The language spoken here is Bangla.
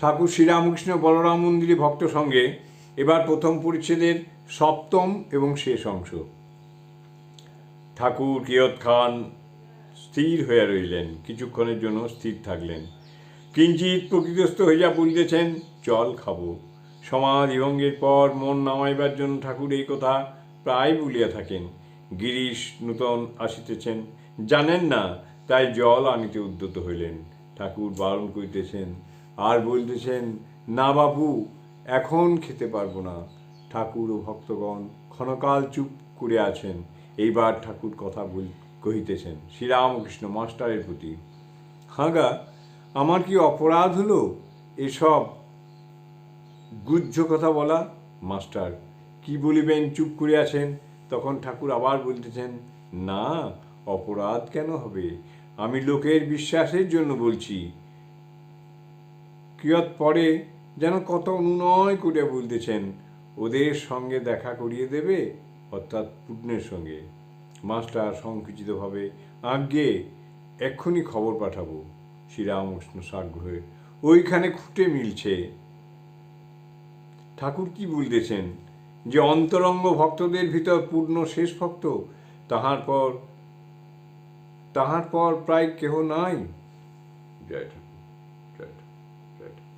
ঠাকুর শ্রীরামকৃষ্ণ বলরাম মন্দিরে ভক্ত সঙ্গে এবার প্রথম পরিচ্ছেদের সপ্তম এবং শেষ অংশ। ঠাকুর কিয়ৎ খান স্থির হইয়া রইলেন কিছুক্ষণের জন্য স্থির থাকলেন। কিঞ্চিত প্রকৃতস্থ হইয়া বলিতেছেন জল খাব। সমাধিভঙ্গের পর মন নামাইবার জন্য ঠাকুর এই কথা প্রায় বলিয়া থাকেন। গিরিশ নূতন আসিতেছেন। জানেন না, তাই জল আনিতে উদ্যত হইলেন। ঠাকুর বারণ করিতেছেন আর বলতেছেন, না বাবু এখন খেতে পারব না। ঠাকুর ও ভক্তগণ ক্ষণকাল চুপ করে আছেন। এইবার ঠাকুর কথা বল, কহিতেছেন, শ্রীরামকৃষ্ণ মাস্টারের প্রতি, হাঁগা, আমার কি অপরাধ হলো? এসব গুজ্জ কথা বলা মাস্টার, কি বলিবেন চুপ করে আছেন? তখন ঠাকুর আবার বলতেছেন, না, অপরাধ কেন হবে? আমি লোকের বিশ্বাসের জন্য বলছি। কিয়ৎ পরে যেন কত অনুনয় করে বলতেছেন, ওদের সঙ্গে দেখা করিয়ে দেবে? অর্থাৎ পুটনের সঙ্গে। মাস্টার সংকুচিতভাবে, আজ্ঞে, এক্ষুনি খবর পাঠাবো। শ্রীরামকৃষ্ণ সাগ্রহে ওইখানে খুঁটে মিলছে। ঠাকুর কি বলতেছেন? যে অন্তরঙ্গ ভক্তদের ভিতর পূর্ণ শেষ ভক্ত, তাহার পর তাহার পর প্রায় কেহ নাই। জয় ঠাকুর। Perfect.